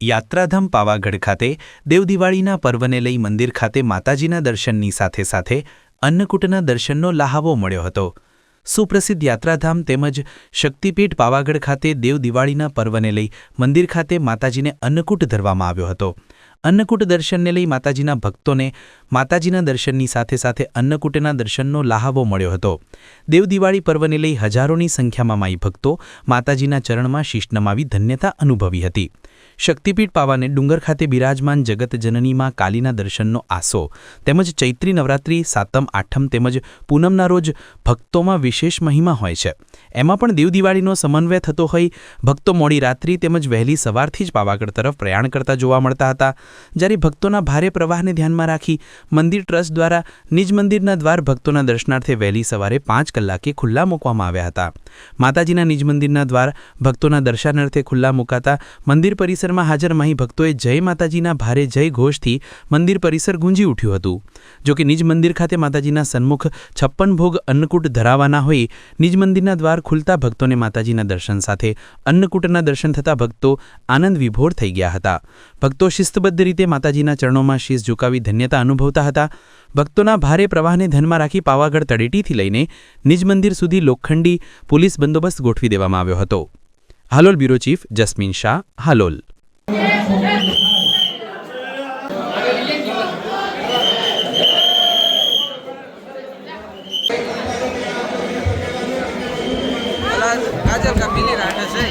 યાત્રાધામ પાવાગઢ ખાતે દેવદિવાળીના પર્વને લઈ મંદિર ખાતે માતાજીના દર્શનની સાથે સાથે અન્નકૂટના દર્શનનો લહાવો મળ્યો હતો. સુપ્રસિદ્ધ યાત્રાધામ તેમજ શક્તિપીઠ પાવાગઢ ખાતે દેવદિવાળીના પર્વને લઈ મંદિર ખાતે માતાજીને અન્નકૂટ ધરવામાં આવ્યો હતો. અન્નકૂટ દર્શનને લઈ માતાજીના ભક્તોને માતાજીના દર્શનની સાથે સાથે અન્નકૂટના દર્શનનો લહાવો મળ્યો હતો. દેવદિવાળી પર્વને લઈ હજારોની સંખ્યામાં માઈ ભક્તો માતાજીના ચરણમાં શીશ નમાવી ધન્યતા અનુભવી હતી. શક્તિપીઠ પાવાને ડુંગર ખાતે બિરાજમાન જગત જનનીમાં કાલીના દર્શનનો આસો. તેમજ ચૈત્રી નવરાત્રિ, સાતમ, આઠમ તેમજ પૂનમના રોજ ભક્તોમાં વિશેષ મહિમા હોય છે. એમાં પણ દેવદિવાળીનો સમન્વય થતો હોય. ભક્તો મોડી રાત્રિ તેમજ વહેલી સવારથી જ પાવાગઢ તરફ પ્રયાણ કરતા જોવા મળતા હતા. જ્યારે ભક્તોના ભારે પ્રવાહને ધ્યાનમાં રાખી મંદિર ટ્રસ્ટ દ્વારા નિજ મંદિરના દ્વાર ભક્તોના દર્શનાર્થે વહેલી સવારે પાંચ કલાકે ખુલ્લા મૂકવામાં આવ્યા હતા. માતાજીના નિજ મંદિરના દ્વાર ભક્તોના દર્શનાર્થે ખુલ્લા મુકાતા મંદિર પરિસરમાં હાજર માહી ભક્તોએ જય માતાજીના ભારે જય ઘોષથી મંદિર પરિસર ગુંજી ઉઠ્યું હતું. જો નિજ મંદિર ખાતે માતાજીના સન્મુખ છપ્પન ભોગ અન્નકૂટ ધરાવાના હોઈ નિજ મંદિરના દ્વાર ખુલતા ભક્તોને માતાજીના દર્શન સાથે અન્નકૂટના દર્શન થતા ભક્તો આનંદ વિભોર થઈ ગયા હતા. ભક્તો શિસ્તબદ્ધ રીતે માતાજીના ચરણોમાં શીશ ઝુકાવી ધન્યતા અનુભવતા હતા. ભક્તોના ભારે પ્રવાહને ધ્યાનમાં રાખી પાવાગઢ તળેટીથી લઈને નિજ મંદિર સુધી લોખંડી પોલીસ બંદોબસ્ત ગોઠવી દેવામાં આવ્યો હતો. Halol bureau chief Jasmin Shah, Halol. પેલા કાજલ કા પીલી રાખે છે